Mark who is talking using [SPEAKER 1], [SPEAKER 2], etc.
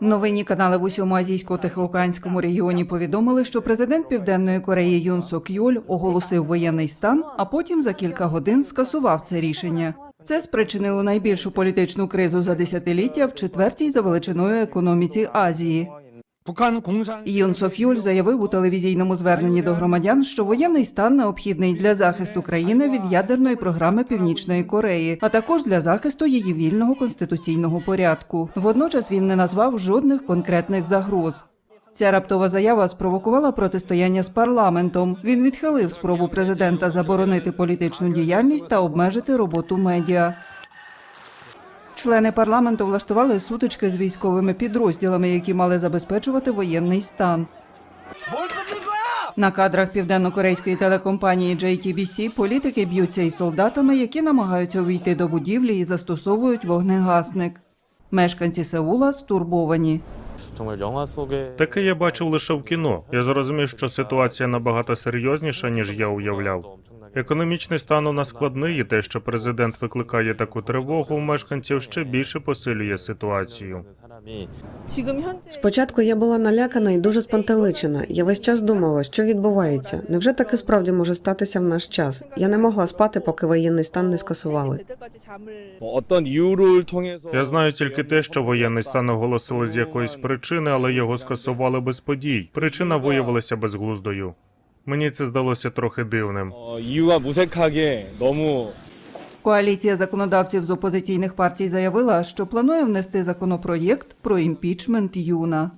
[SPEAKER 1] Новинні канали в усьому азійсько-тихоокеанському регіоні повідомили, що президент Південної Кореї Юн Сок Юль оголосив воєнний стан, а потім за кілька годин скасував це рішення. Це спричинило найбільшу політичну кризу за десятиліття в четвертій за величиною економіці Азії. Юн Сох'юль заявив у телевізійному зверненні до громадян, що воєнний стан необхідний для захисту країни від ядерної програми Північної Кореї, а також для захисту її вільного конституційного порядку. Водночас він не назвав жодних конкретних загроз. Ця раптова заява спровокувала протистояння з парламентом. Він відхилив спробу президента заборонити політичну діяльність та обмежити роботу медіа. Члени парламенту влаштували сутички з військовими підрозділами, які мали забезпечувати воєнний стан. На кадрах південно-корейської телекомпанії JTBC політики б'ються із солдатами, які намагаються увійти до будівлі і застосовують вогнегасник. Мешканці Сеула стурбовані.
[SPEAKER 2] Таке я бачив лише в кіно. Я зрозумів, що ситуація набагато серйозніша ніж я уявляв. Економічний стан у нас складний, і те, що президент викликає таку тривогу у мешканців, ще більше посилює ситуацію.
[SPEAKER 3] спочатку я була налякана і дуже спантеличена. Я весь час думала, що відбувається. Невже таке справді може статися в наш час? Я не могла спати, поки воєнний стан не скасували.
[SPEAKER 2] Я знаю тільки те, що воєнний стан оголосили з якоїсь причини, але його скасували без подій. Причина виявилася безглуздою. Мені це здалося трохи дивним.
[SPEAKER 4] 어, 이유가 무색하게 너무
[SPEAKER 1] Коаліція законодавців з опозиційних партій заявила, що планує внести законопроєкт про імпічмент Юна.